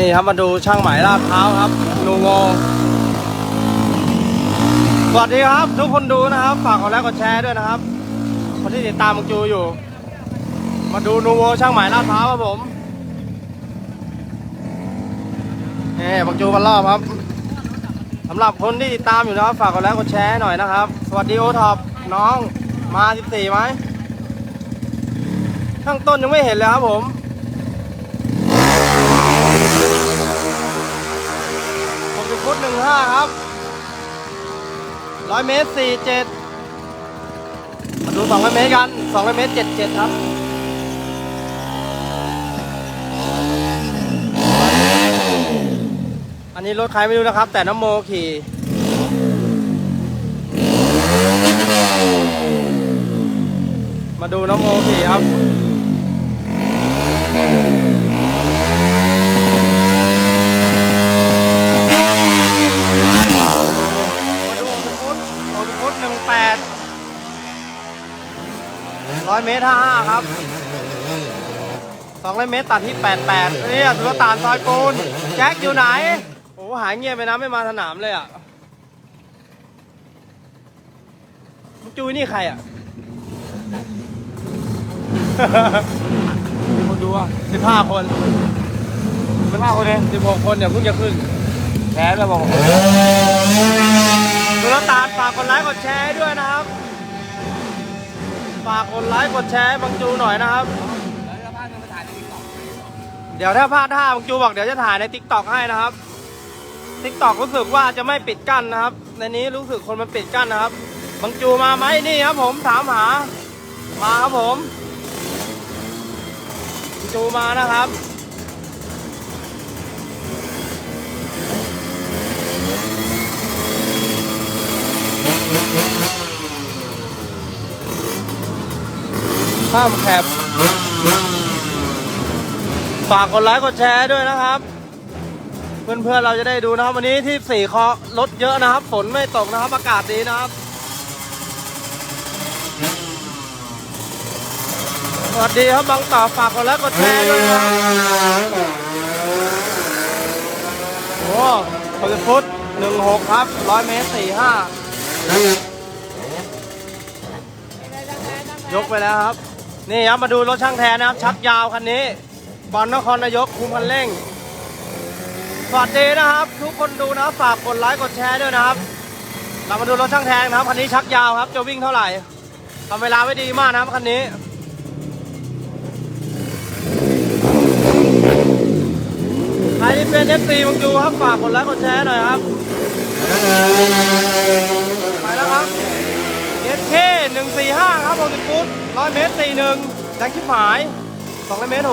นี่ครับมาดูช่างไหมลาดพร้าครับนูโงสวัสดีครับ ทุกคนดูนะครับ ฝากกดไลค์กดแชร์ด้วยนะครับ คนที่ติดตามมังจูอยู่ มาดูนูโวช่างไหมลาดพร้าครับผมนี่มังจูกันรอบครับสำหรับคนที่ติดตามอยู่นะครับ ฝากกดไลค์กดแชร์หน่อยนะครับ สวัสดีโอท็อปน้องมา 14ไหมข้างต้นยังไม่เห็นเลยครับผมเป็นฟุต ห้าครับร้อยเมตรสี่เจ็ดมาดูสองร้อยเมตรกันสองร้อยเมตรเจ็ดเจ็ดครับอันนี้รถใครไม่รู้นะครับ แต่น้ำโมขี่มาดูน้ำโมขี่ครับ 200 เมตร55ครับ200 เมตรตัดที่ 88เนี่ยสุรตานซอยปูนแจ็คอยู่ไหน โอ้หายเงียบไปนะไม่มาสนามเลยอะจุยนี่ใครอะคนดูอะสิบห้าคนสิบห้าคนเองสิบหกคนเดี๋ยวเพิ่งจะขึ้นแพ้แล้วบอกสุรตานฝากกดไลค์กดแชร์ด้วยนะครับ ฝากกดไลค์กดแชร์ให้บังจูหน่อยนะครับ เดี๋ยวถ้าพลาดท่าบังจูบอกเดี๋ยวจะถ่ายในทิกตอกให้นะครับทิกตอกรู้สึกว่าจะไม่ปิดกั้นนะครับ ในนี้รู้สึกคนมันปิดกั้นนะครับบังจูมาไหมนี่ครับผมถามหา มาครับผมบังจูมานะครับ ข้ามแคบฝากกดไลค์กดแชร์ด้วยนะครับ เพื่อนๆเราจะได้ดูนะครับ วันนี้ที่สี่คอรถเยอะนะครับ ฝนไม่ตกนะครับอากาศดีนะครับ สวัสดีครับบางต่อฝากกดไลค์กดแชร์ด้วยนะครับโอ้หกฟุตหนึ่งหกครับร้อยเมตรสี่ห้ายกไปแล้วครับ นี่ครับมาดูรถช่างแทนนะครับ ชักยาวคันนี้ บอลนครนายกคุมคันเร่ง สวัสดีนะครับ ทุกคนดูนะฝากกดไลค์กดแชร์ด้วยนะครับ เรามาดูรถช่างแทนนะครับคันนี้ชักยาวครับ จะวิ่งเท่าไหร่ทำเวลาไว้ดีมากนะครับคันนี้ใครที่เป็นเอฟซีมังจูครับฝากกดไลค์กดแชร์หน่อยครับ ไปแล้วครับ 145 ครับ60ฟุต100 เมตร 41แรงชิบหาย200เมตร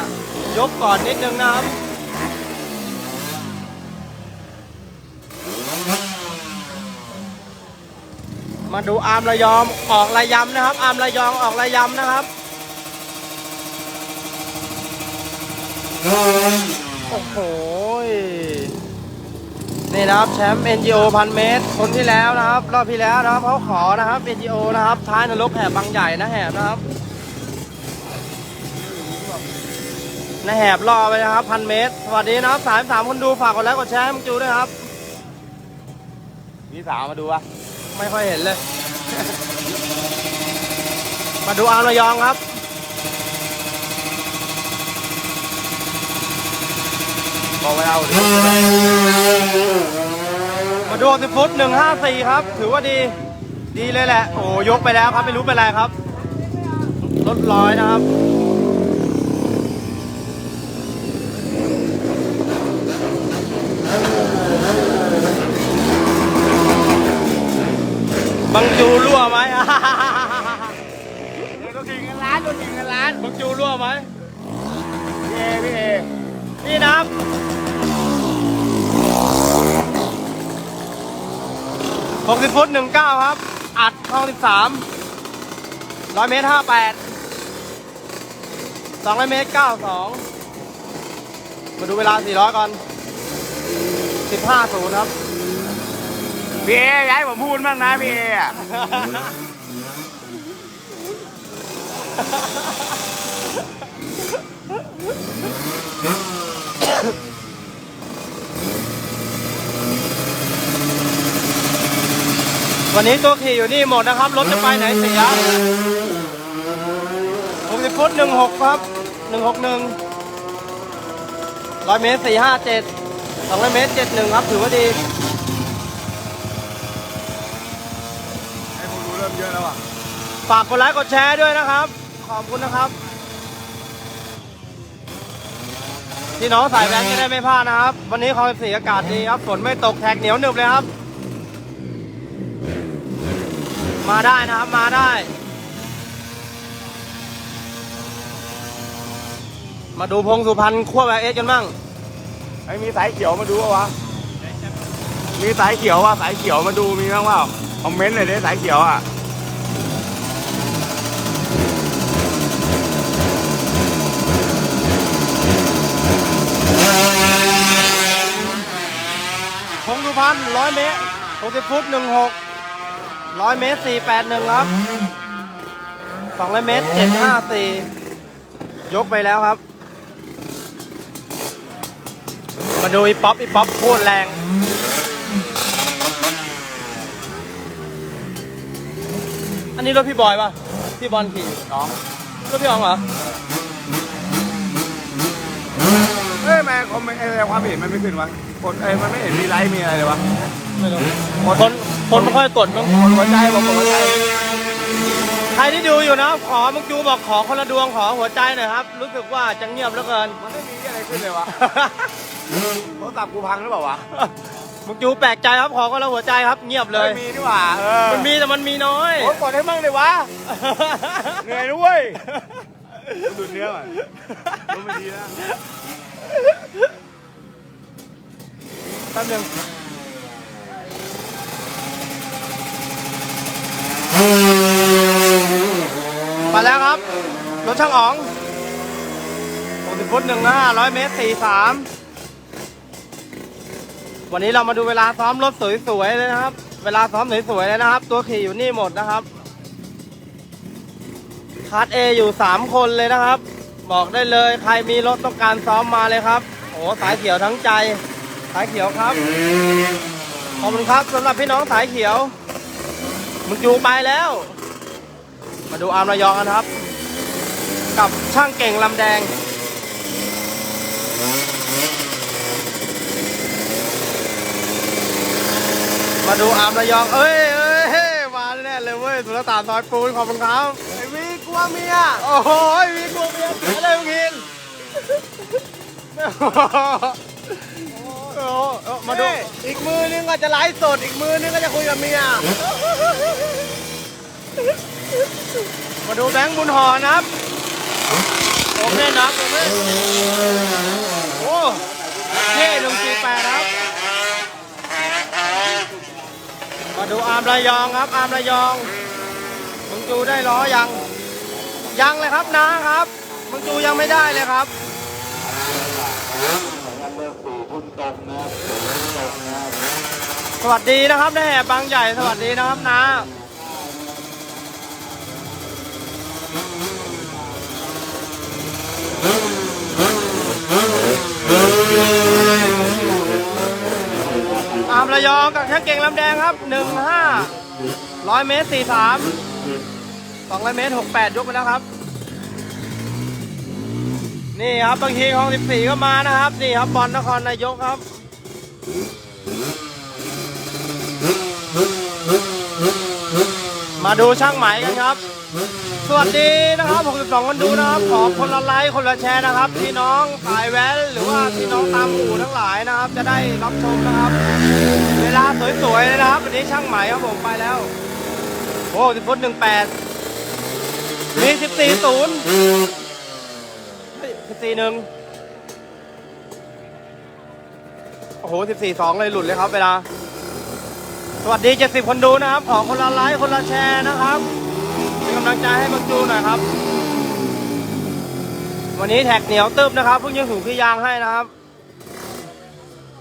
65 ยกก่อนนิดนึงนะครับมาดูอาร์มระยอมออกระยำนะครับ อาร์มระยองออกระยำนะครับโอ้โห นี่นะครับแชมป์ NGO พันเมตร คนที่แล้วนะครับ รอบที่แล้วนะครับเขาขอนะครับ NGO นะครับ ท้ายนรกแหบบางใหญ่นะแหบนะครับนะแหบรอไปนะครับพันเมตร สวัสดีนะครับสามสามคนดูฝากกดไลค์กดแชร์ให้มังจูด้วยครับพี่สาวมาดูวะไม่ค่อยเห็นเลย มาดูอาร์มระยองครับ บอกไว้เอาดิมาดูสิฟุตหนึ่งห้าสี่ครับ ถือว่าดี ดีเลยแหละ โอ้ยกไปแล้วครับ ไม่รู้เป็นไรครับรถร้อยนะครับบังจูรั่วไหมโดนกิ่งเงินล้านโดนกิ่งเงินล้านบังจูรั่วไหมพี่เอพี่เอนี่นะครับ หกสิบฟุตหนึ่งเก้าครับ อัดห้องสิบสามร้อยเมตรห้าแปดสองร้อยเมตรเก้าสองมาดูเวลาสี่ร้อยก่อนสิบห้าศูนย์ครับ พี่เอย้ายผมพูดบ้างนะพี่เออะ วันนี้ตัวขี่อยู่นี่หมดนะครับ รถจะไปไหนเสีย60ฟุต16 ครับ 161ร้อยเมตร 457 200 เมตร 71 ครับ ถือว่าดีไอ้ผมรู้เริ่มเยอะแล้วอะ ฝากกดไลค์กดแชร์ด้วยนะครับ ขอบคุณนะครับ พี่น้องสายแว้นจะได้ไม่พลาดนะครับ วันนี้คลองสีอากาศดีครับ ฝนไม่ตกแท็กเหนียวหนึบเลยครับ มาได้นะครับ มาได้ มาดูพงสุพรรณขั้วแวร์เอสกันบ้างไอ้มีสายเขียวมาดูปะวะ มีสายเขียวว่ะสายเขียวมาดูมีบ้างเปล่าคอมเมนต์หน่อยดิสายเขียวอะพงสุพรรณร้อยเมตรหกสิบฟุตหนึ่งหก ร้อยเมตรสี่แปดหนึ่งครับสองร้อยเมตรเจ็ดห้าสี่ยกไปแล้วครับ มาดูอีป๊อปอีป๊อปโคตรแรงอันนี้รถพี่บอยป่ะพี่บอลขี่น้องรถพี่อ๋องเหรอเฮ้ยแม่คอมเมนต์ไอ้ความเห็นมันไม่ขึ้นวะคนไอ้ยมันไม่เห็นมีไลค์มีอะไรเลยวะไม่รู้คน คนไม่ค่อยกดมั้งคนหัวใจบอกคนหัวใจ ใครที่ดูอยู่นะขอมังจูบอกขอคนละดวงขอหัวใจหน่อยครับ รู้สึกว่าจะเงียบเหลือเกิน มันไม่มีอะไรขึ้นเลยวะ โทรศัพท์กูพังหรือเปล่าวะมังจูแปลกใจครับขอคนละหัวใจครับเงียบเลย ไม่มีนี่หว่าเออมันมีแต่มันมีน้อย โอ้ยกดให้มั่งเลยวะ เหนื่อยด้วยดูดเนื้อก่อนรู้ไม่ดีนะแป๊บนึงมาแล้วครับ รถ ช่างอ๋อง60ฟุตหนึ่งห้าร้อยเมตรสี่สามวันนี้เรามาดูเวลาซ้อมรถสวยๆเลยนะครับ เวลาซ้อมสวยๆเลยนะครับ ตัวขี่อยู่นี่หมดนะครับคาร์ดเออยู่สามคนเลยนะครับ บอกได้เลยใครมีรถต้องการซ้อมมาเลยครับโอ้สายเขียวทั้งใจ สายเขียวครับขอบคุณครับสำหรับพี่น้องสายเขียว มึงจูไปแล้ว มาดูอาร์มระยองกันครับ กับช่างเก่งลำแดง มาดูอาร์มระยอง เอ้ยเอ้ยเฮ้ยมาแน่เลยเว้ยสุลต่านซอยปูนขอบคุณครับไอ้วีกลัวเมีย โอ้โหมีกลัวเมียเสียเลยมึงกินมาดู อีกมือนึงก็จะไลฟ์สด อีกมือนึงก็จะคุยกับเมีย มาดูแบงค์บุญหอนะครับ โอเคนะครับโอเคโอ้เท่หนึ่งสี่แปดครับ มาดูอาร์มระยองครับอาร์มระยองมึงจูได้ล้อยัง ยังเลยครับนะครับมึงจูยังไม่ได้เลยครับสวัสดีนะครับนแห่บางใหญ่สวัสดีนะครับนะ ระยองกับแค่เก่งลำแดงครับหนึ่งห้าร้อยเมตรสี่สามสองร้อยเมตรหกแปดยกไปแล้วครับ นี่ครับบางทีของสิบสี่ก็มานะครับ นี่ครับบอลนครนายกครับมาดูช่างไหมกันครับ สวัสดีนะครับ 62 คนดูนะครับ ขอคนละไลค์ คนละแชร์นะครับ พี่น้องสายแว้นหรือว่าพี่น้องตามหมู่ทั้งหลายนะครับ จะได้รับชมนะครับ สวยๆเลยนะครับ วันนี้ช่างไหมครับผมไปแล้ว โอ้สิบฟุตหนึ่งแปดมีสิบสี่ศูนย์สิบสี่หนึ่งโอ้โหสิบสี่สองเลยหลุดเลยครับเวลา สวัสดี70คนดูนะครับ ขอคนละไลค์คนละแชร์นะครับเป็นกำลังใจให้บังจูหน่อยครับ วันนี้แท็กเหนียวตึบนะครับเพิ่งยังถูกขี้ยางให้นะครับ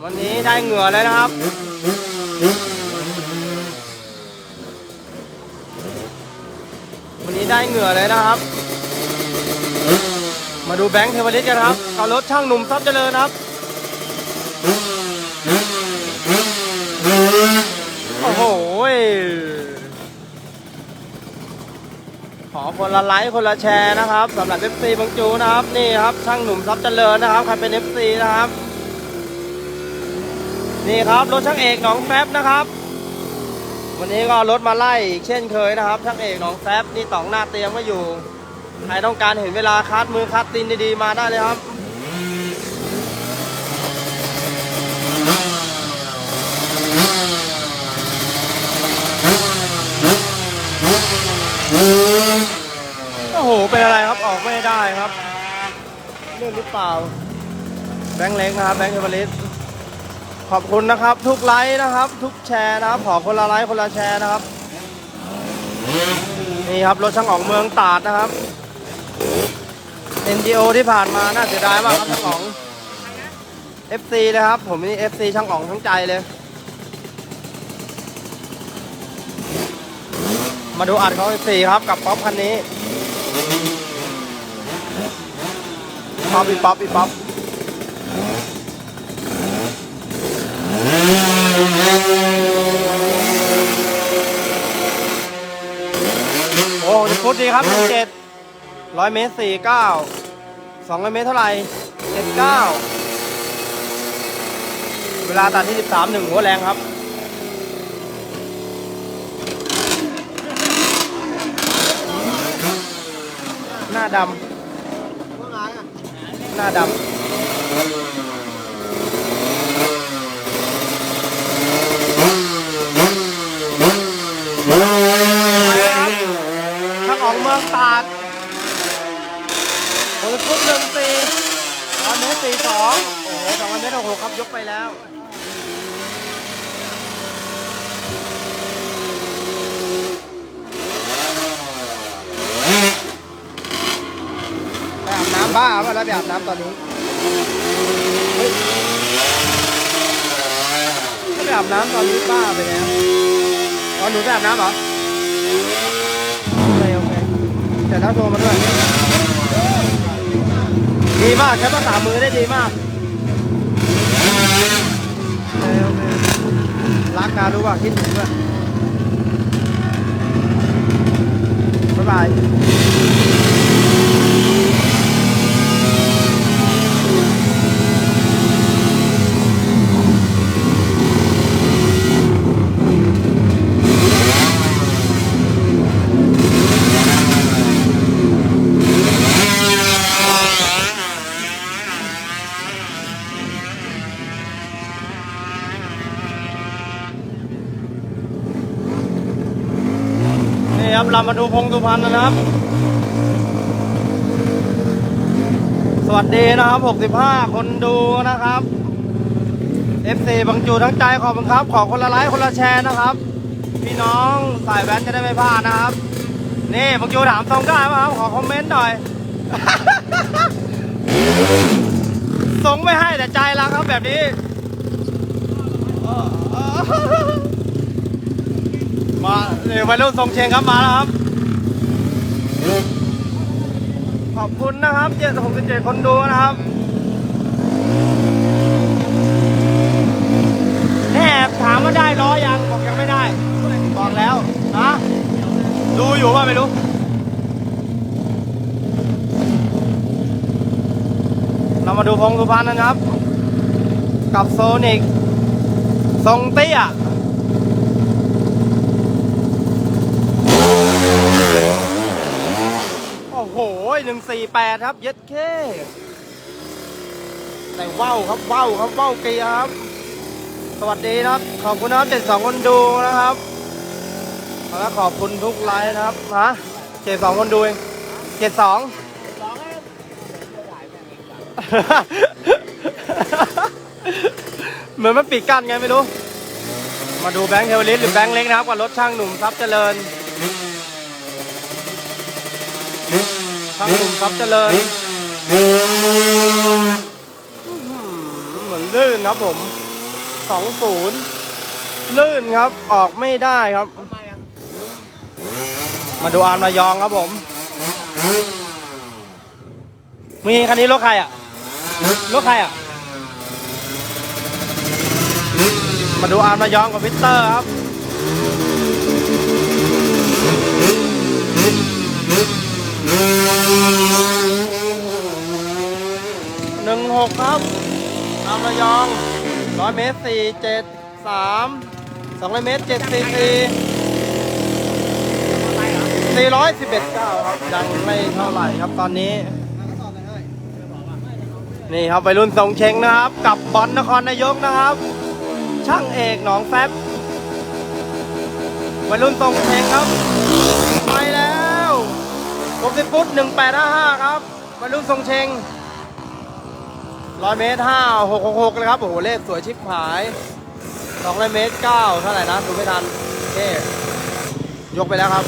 วันนี้ได้เหงื่อเลยนะครับ วันนี้ได้เหงื่อเลยนะครับ มาดูแบงค์เทวริสกันครับขับรถช่างหนุ่มซับเจริญครับ โอ้โหขอคนละไลค์คนละแชร์นะครับสำหรับเอฟซีบางจูนะครับ นี่ครับช่างหนุ่มซับเจริญนะครับใครเป็นเอฟซีนะครับ นี่ครับรถช่างเอกหนองแฟบนะครับ วันนี้ก็รถมาไล่เช่นเคยนะครับช่างเอกหนองแฟบนี่ต่องหน้าเตรียมก็อยู่ใครต้องการเห็นเวลาคัดมือคัดตีนดีๆมาได้เลยครับโอ้โหเป็นอะไรครับออกไม่ได้ครับเรื่องหรือเปล่าแบงค์เล็กนะครับแบงค์เทวริส ขอบคุณนะครับ ทุกไลค์นะครับ ทุกแชร์นะครับ ขอคนละไลค์คนละแชร์นะครับ นี่ครับรถช่างออกเมืองตาดนะครับ NGO ที่ผ่านมาน่าเสียดายมากครับช่างอ๋อง FC นะครับ ผมนี่ FC ช่างอ๋องทั้งใจเลย มาดูอัดเของ FC ครับกับป๊อปคันนี้ป๊อปอีป๊อปอีป๊อปโอ้ฟุตดี ครับหนึ่งเจ็ดร้อยเมตรสี่เก้าสองร้อยเมตรเท่าไหร่เจ็ดเก้าเวลาตัดที่สิบสามหนึ่งหัวแรงครับหน้าดำหน้าดำทางออกเมืองตราดโอ้ยฟุตหนึ่งสี่ตอนนี้สี่สองโอ้ โองเมตรหครับยกไปแล้วไปอาบน้ำบ้าป่ะแล้วไปอาบน้ำตอนนี้เฮ้ยถ้าไปอาบน้ำตอนนี้บ้าไปแล้วอ๋อหนูไปอาบน้ำเหรอโอเคโอเคเดี๋ยวน้าโทรมาด้วยดีมากใช้ภาษามือได้ดีมากโอเคโอเค รักนะรรู้ว่าคิดถึงด้วยบ๊ายบาย เรามาดูพงสุพรรณนะครับ สวัสดีนะครับ 65 คนดูนะครับ FC บางจูทั้งใจขอบคุณครับ ขอคนละไลค์คนละแชร์นะครับ พี่น้องสายแว้นจะได้ไม่พลาดนะครับ นี่บางจูถามตรงได้ไหมครับ ขอคอมเมนต์หน่อยส่งไม่ให้แต่ใจรักครับแบบนี้ มาเนี่ยวัยรุ่นทรงเชียงครับมาแล้วครับ ขอบคุณนะครับเจ็ดหกสิบเจ็ดคนดูนะครับแน่ถามว่าได้ล้อยังบอกยังไม่ได้ บอกแล้วนะดูอยู่ว่าไม่รู้เรามาดูพงสุพรรณนะครับ กับโซนิกทรงเตี้ย โอ้โหนึ่งสี่แปดครับ เย็ดเคแต่ว้าวครับว้าวครับว้าวเกียร์ครับ สวัสดีครับ ขอบคุณนะครับเจ็ดสองคนดูนะครับแล้วขอบคุณทุกไลน์นะครับฮะเจ็ดสองคนดูเองเจ็ดสองเหมือนมันปิดกั้นไงไม่รู้ มาดูแบงค์เทวลิสหรือแบงค์เล็กนะครับกับรถช่างหนุ่มทรัพย์เจริญ ช่างหนุ่มทรัพย์เจริญเหมือนลื่นครับผมสองศูนย์ลื่นครับออกไม่ได้ครับ มาดูอาร์มระยองครับผม มีคันนี้รถใครอะรถใครอะ มาดูอาร์มระยองกับวิกเตอร์ครับ หกครับอาร์มระยองร้อยเมตรสี่เจ็ดสามสองร้อยเมตรเจ็ดสี่สี่สี่ร้อยสิบเอ็ดเก้าครับยังไม่เท่าไหร่ครับตอนนี้ นี่ครับไปรุ่นทรงเชงนะครับ กับบอลนครนายกนะครับ ช่างเอกหนองแฟบวัยรุ่นทรงเชงครับ ไปแล้ว60ฟุต1855 ครับวัยรุ่นทรงเชง ร้อยเมตรห้าหกหกเลยครับ โอ้โห เลขสวยชิบหายสองร้อยเมตรเก้าเท่าไหร่นะดูไม่ทันโอเคยกไปแล้วครับ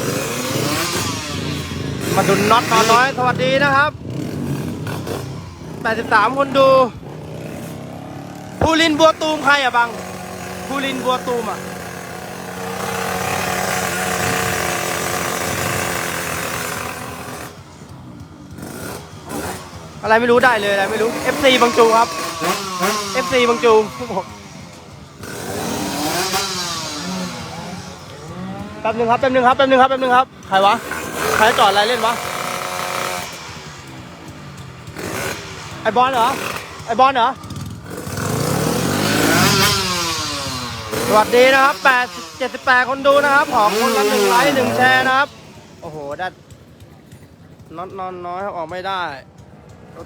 มาดุนน็อตนอนน้อย สวัสดีนะครับ83คนดูภูรินบัวตูมใครอะบังภูรินบัวตูมอะ อะไรไม่รู้ได้เลยอะไรไม่รู้ FC บางจูครับ FC บางจูแป๊บหนึงครับแป๊บหนึงครับแป๊บหนึงครับแป๊บหนึงครับใครวะใครจอดอะไรเล่นวะไอบอลเหรอไอบอลเหรอสวัสดีนะครับ8 78 คนดูนะครับขอคนละหนึ่งไลค์หนึ่งแชร์นะครับ โอ้โหดัดน็อตนอนน้อยออกไม่ได้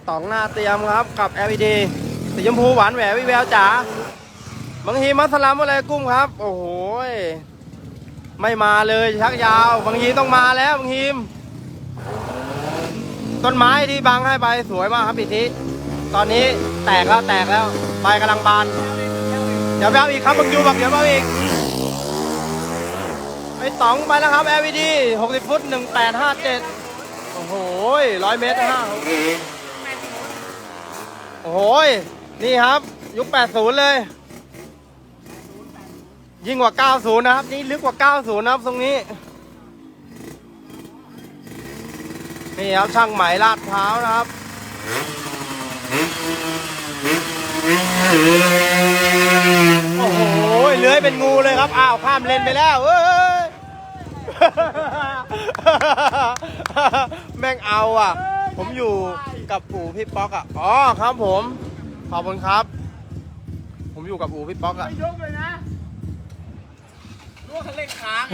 ตองหน้าเตรียมครับกับ LED สีชมพูหวานแหวววิแววจ๋าบางทีมัสลามอะไรกุ้มครับ โอ้โหไม่มาเลยชักยาว บางทีต้องมาแล้วบางทีมต้นไม้ที่บังให้ไปสวยมากครับพี่ทิตอนนี้แตกแล้วแตกแล้วใบกำลังบาน เดี๋ยวไปเอาอีกครับบังยูบอกเดี๋ยวไปเอาอีกไอ้ต๋องไปแล้วครับ LED 60 ฟุต 1857 โอ้โหร้อยเมตรห้า โอ้โหนี่ครับ ยุค 80 เลย ยิ่งกว่า 90 นะครับ นี่ลึกกว่า 90 นะครับ ตรงนี้ นี่ครับ ช่างไหมลาดพร้าวนะครับ โอ้โหเลื้อยเป็นงูเลยครับ อ้าว ข้ามเลนไปแล้วเอ้ย แม่งเอาอะ ผมอยู่ กับปู่พี่ป๊อกอะ อ๋อครับผม ขอบคุณครับ ผมอยู่กับปู่พี่ป๊อกอะ ไม่ยกเลยนะรู้ว่าคันเร่งค้าง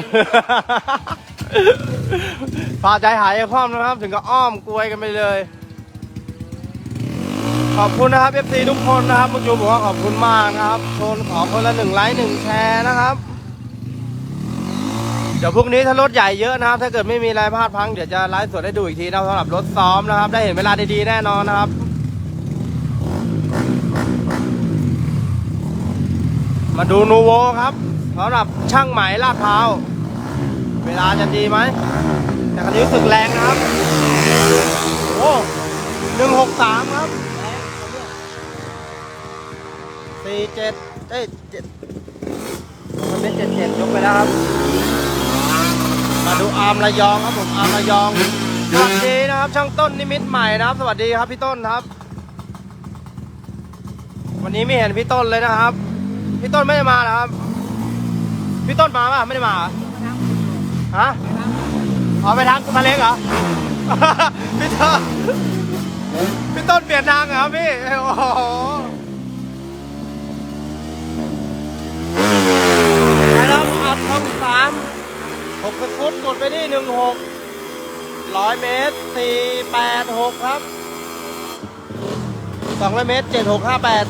พาใจหายไอ้คว่ำนะครับ ถึงกับอ้อมกลวยกันไปเลย ขอบคุณนะครับ FC ทุกคนนะครับมุจูบอกว่าขอบคุณมากนะครับโชนขอคนละหนึ่งไลค์หนึ่งแชร์นะครับ เดี๋ยวพรุ่งนี้ถ้ารถใหญ่เยอะนะครับ ถ้าเกิดไม่มีอะไรพลาดพังเดี๋ยวจะไลฟ์สดให้ดูอีกทีนะสำหรับรถซ้อมนะครับ ได้เห็นเวลาดีๆแน่นอนนะครับ มาดูนูโวครับสำหรับช่างไหมลาดพร้าวเวลาจะดีไหมแต่คันนี้รู้สึกแรงนะครับ โอ้หนึ่งหกสามครับสี่เจ็ดเอ้ยเจ็ดมันเป็นเจ็ดเจ็ดยกไปแล้วครับ มาดูอาร์มระยองครับผมอาร์มระยองสวัสดีนะครับช่างต้นนิมิตใหม่นะครับ สวัสดีครับพี่ต้นครับ วันนี้ไม่เห็นพี่ต้นเลยนะครับ พี่ต้นไม่ได้มาหรอครับ พี่ต้นมาป่ะไม่ได้มาเหรอฮะเอาไปทางกุมาเล็กเหรอพี่ต้นพี่ต้นเปลี่ยนทางเหรอพี่โอ้โหไปแล้วอัดทองสาม หกฟุตกดไปที่หนึ่งหกร้อยเมตรสี่แปดหกครับสองร้อยเมตรเจ็ดหกห้าแปด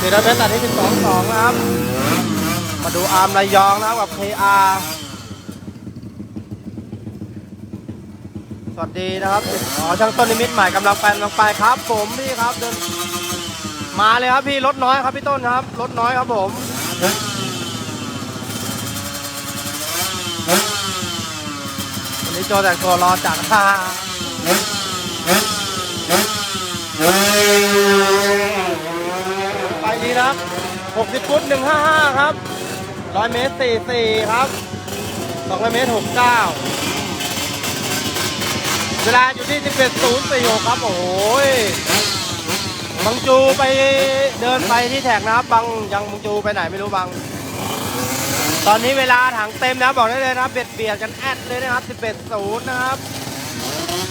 สี่ร้อยเมตรตัดที่สิบสองสองนะครับ มาดูอาร์มระยองนะครับกับ KR สวัสดีนะครับอ๋อช่างต้นนิมิตใหม่กำลังไปกำลังไปครับ ผมพี่ครับเดินมาเลยครับพี่รถน้อยครับพี่ต้นครับรถน้อยครับผม นนี้โจแต่งตัวรอจากท่าไปดีนะครับ60ฟุต155 ครับ 100 เมตร 44 ครับสองร้อยเมตรหกเก้าเวลาอยู่ที่สิบเอ็ดศูนย์สี่หกครับ โอ้ยบังจูไปเดินไปที่แท็กนะครับบังยังบังจูไปไหนไม่รู้บัง ตอนนี้เวลาถังเต็มแล้วบอกได้เลยนะเบียดเบียดกันแอดเลยนะครับ 11 0นะครับ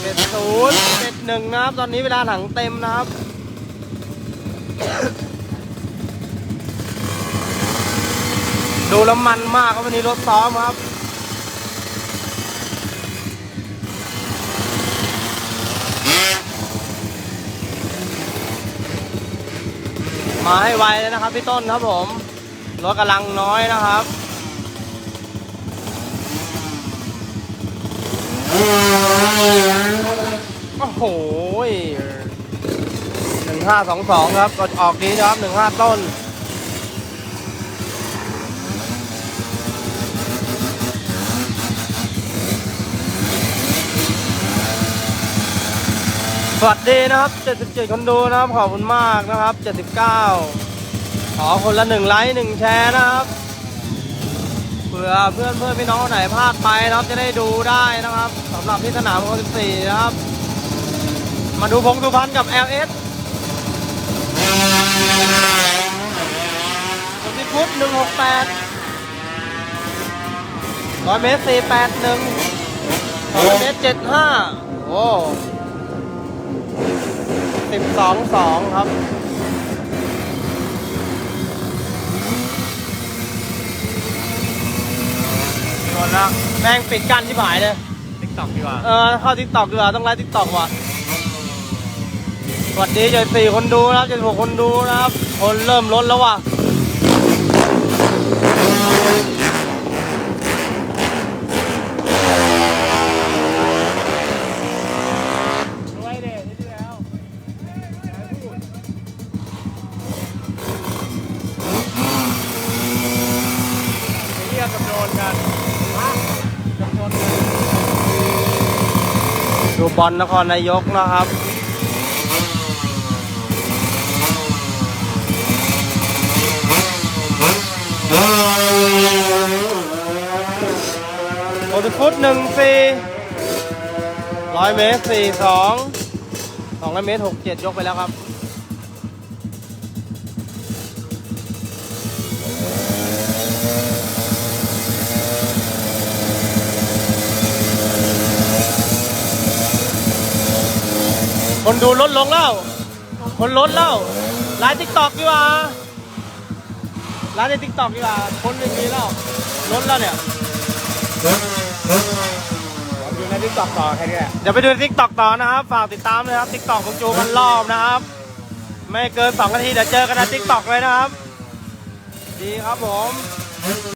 11 0 11 1นะครับ ตอนนี้เวลาถังเต็มนะครับดูแล้วมันมากครับวันนี้รถซ้อมครับ มาให้ไวเลยนะครับพี่ต้นครับผม รถกำลังน้อยนะครับ โอ้โหหนึ่งห้าสองสองครับกดออกดีนะครับหนึ่งห้าต้นสวัสดีนะครับ 77 คนดูนะครับ ขอบคุณมากนะครับ 79 ขอคนละหนึ่งไลค์หนึ่งแชร์นะครับ ผื่อเพื่อนเพื่อนพี่น้องคนไหนพลาดไปนะครับจะได้ดูได้นะครับสำหรับที่สนามคน14นะครับ มาดูพงสุพรรณกับ LS สุธิพุทธ168ร้อยเมตร481ร้อยเมตร75โอ้สิบสองสองครับ ดแล้วแม่งปิดกั้นที่หายเลย ติ๊กต็อกดีกว่าเออเข้าทิกตอกดีกว่าต้องไลฟ์ทิกตอกว่ะสวัสดีเจ็ดสี่คนดูนะครับเจ็ดหกคนดูนะครับ คนเริ่มลดแล้วว่ะ บอลนครนายกนะครับโอติฟุตหนึ่งสี่ร้อยเมตรสี่สองสองร้อยเมตรหกเจ็ดยกไปแล้วครับ คนดูลดลงแล้ว คนลดแล้วไลน์ทิกตอกดีกว่าไลน์ในทิกตอกดีกว่า คนไม่มีแล้วลดแล้วเนี่ยอยู่ในติ๊กต็อกต่อแค่นี้แหละเดี๋ยวไปดูทิกตอกต่อนะครับ ฝากติดตามนะครับทิกตอกของจูพันรอบนะครับ ไม่เกิน2นาทีเดี๋ยวเจอกันในทิกตอกเลยนะครับ ดีครับผม